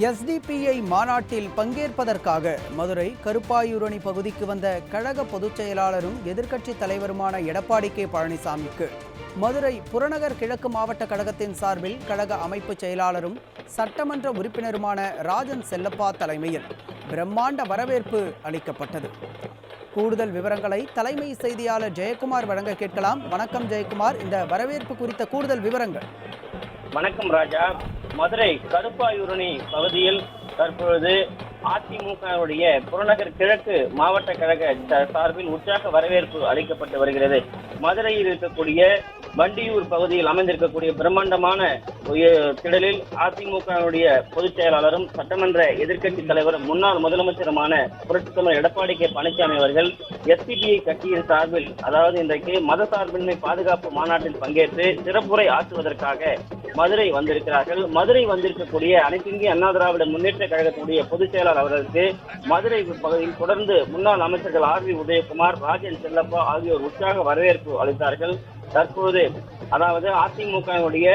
SDPI மாநாட்டில் பங்கேற்பதற்காக மதுரை கருப்பாயூரணி பகுதிக்கு வந்த கழக பொதுச் செயலாளரும் எதிர்க்கட்சித் தலைவருமான எடப்பாடி கே. பழனிசாமிக்கு. மதுரை புறநகர் கிழக்கு மாவட்ட கழகத்தின் சார்பில் கழக அமைப்பு செயலாளரும் சட்டமன்ற உறுப்பினருமான ராஜன் செல்லப்பா தலைமையில் பிரம்மாண்ட வரவேற்பு அளிக்கப்பட்டது. கூடுதல் விவரங்களை தலைமை செய்தியாளர் ஜெயக்குமார் வழங்க கேட்கலாம். வணக்கம் ஜெயக்குமார். இந்த வரவேற்பு குறித்த கூடுதல் விவரங்கள். வணக்கம் ராஜா. மதுரை கருப்பாயூரணி பகுதியில் தற்பொழுது அதிமுகவுடைய புறநகர் கிழக்கு மாவட்ட கழக சார்பில் உற்சாக வரவேற்பு அளிக்கப்பட்டு வருகிறது. மதுரையில் இருக்கக்கூடிய வண்டியூர் பகுதியில் அமைந்திருக்கக்கூடிய பிரம்மாண்டமான திடலில் அதிமுகவுடைய பொதுச் செயலாளரும் சட்டமன்ற எதிர்க்கட்சி தலைவரும் முன்னாள் முதலமைச்சருமான புரட்சித் தலைவர் எடப்பாடி கே. பழனிசாமி அவர்கள் எஸ்பிபிஐ கட்சியின் சார்பில் அதாவது இன்றைக்கு மத சார்பின்மை பாதுகாப்பு மாநாட்டில் பங்கேற்று சிறப்புரை ஆற்றுவதற்காக மதுரை வந்திருக்கிறார்கள். மதுரை வந்திருக்கக்கூடிய அனைத்து இந்திய அண்ணா திராவிட முன்னேற்ற கழகத்துடைய பொதுச் செயலாளர் அவர்களுக்கு மதுரை பகுதியில் தொடர்ந்து முன்னாள் அமைச்சர்கள் ஆர் வி உதயகுமார் ராஜன் செல்லப்பா ஆகியோர் உற்சாக வரவேற்பு அளித்தார்கள். தற்போது அதாவது அதிமுகவுடைய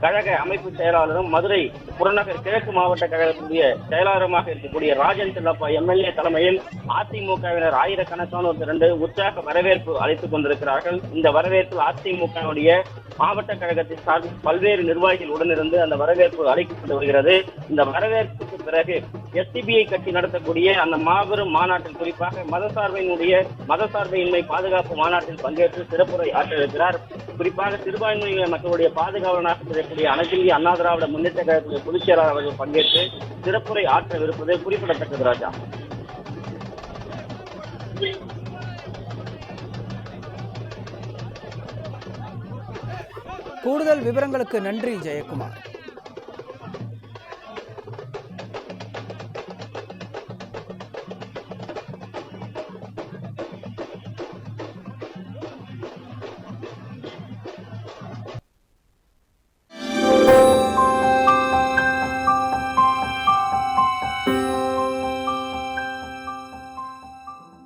கழக அமைப்பு செயலாளரும் மதுரை புறநகர் கிழக்கு மாவட்ட கழகத்தினுடைய செயலாளருமாக இருக்கக்கூடிய ராஜன் செல்லப்பா எம்எல்ஏ தலைமையில் அதிமுகவினர் ஆயிரக்கணக்கானோர் திரண்டு உற்சாக வரவேற்பு அளித்துக் கொண்டிருக்கிறார்கள். இந்த வரவேற்பில் அதிமுகவுடைய மாவட்ட கழகத்தின் சார்பில் பல்வேறு நிர்வாகிகள் உடனிருந்து அந்த வரவேற்பு அளிக்கப்பட்டு வருகிறது. இந்த வரவேற்புக்கு பிறகு எஸ்டிபிஐ கட்சி நடத்தக்கூடிய அந்த மாபெரும் மாநாட்டில் குறிப்பாக மதசார்பினுடைய மதசார்பின்மை பாதுகாப்பு மாநாட்டில் பங்கேற்று சிறப்புரை ஆற்றிருக்கிறார் குறிப்பாக சிறுபான்மையின மக்களுடைய பாதுகாவலனாக இருக்கக்கூடிய அனைத்து இந்திய அண்ணா திராவிட முன்னேற்ற கழகத்துடைய பொதுச் செயலாளர் அவர்கள் பங்கேற்று சிறப்புரை ஆற்றவிருப்பது குறிப்பிடத்தக்கது ராஜா. கூடுதல் விவரங்களுக்கு நன்றி ஜெயக்குமார்.